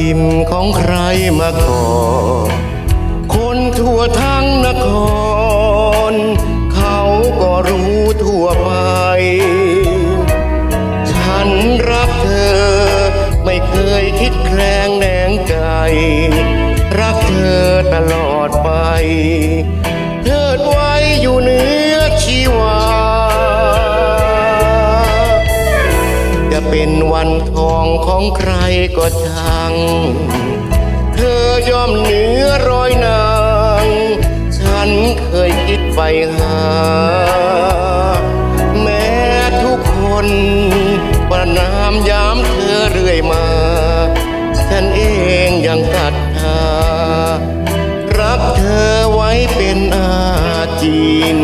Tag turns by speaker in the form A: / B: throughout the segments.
A: ถิ่นของใครมาก่อนคนทั่วทั้งนคร เขาก็รู้ทั่วไป ฉันรักเธอ ไม่เคยคิดแคลงแหนงใจ รักเธอตลอดไป เป็นวันทองของใครก็ช่าง เธอย่อมเหนือร้อยนาง ฉันเคยคิดไปหา แม้ทุกคนประนามยามเธอเรื่อยมา ฉันเองยังศรัทธารักเธอไว้เป็นอาจิน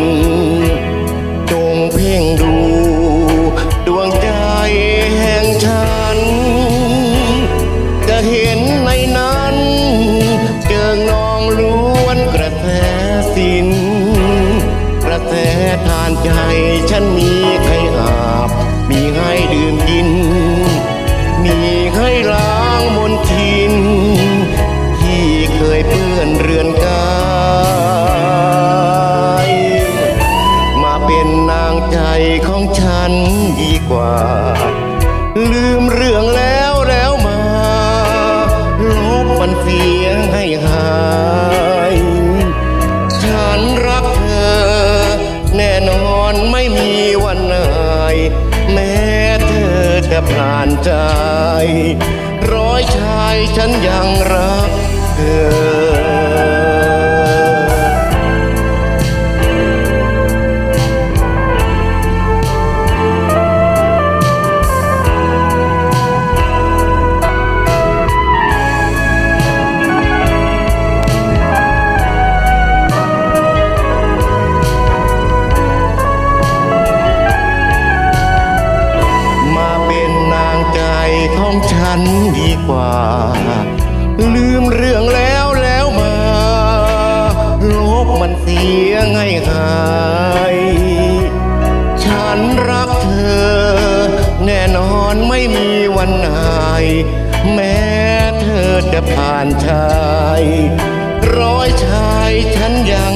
A: อนเรือนกายมาเป็นนางใจของฉันดีกว่า ลืมเรื่องแล้วแล้วมาลบมันเสียให้หาย ฉันรักเธอ แน่นอนไม่มีวันไหนแม้เธอจะผ่านใจ ร้อยชายฉันยังรักเธอ ว่า ลืมเรื่องแล้วแล้วมาลบมันเสียง่ายหาย ฉันรักเธอ แน่นอนไม่มีวันหายแม้เธอจะผ่านชาย ร้อยชายฉันยา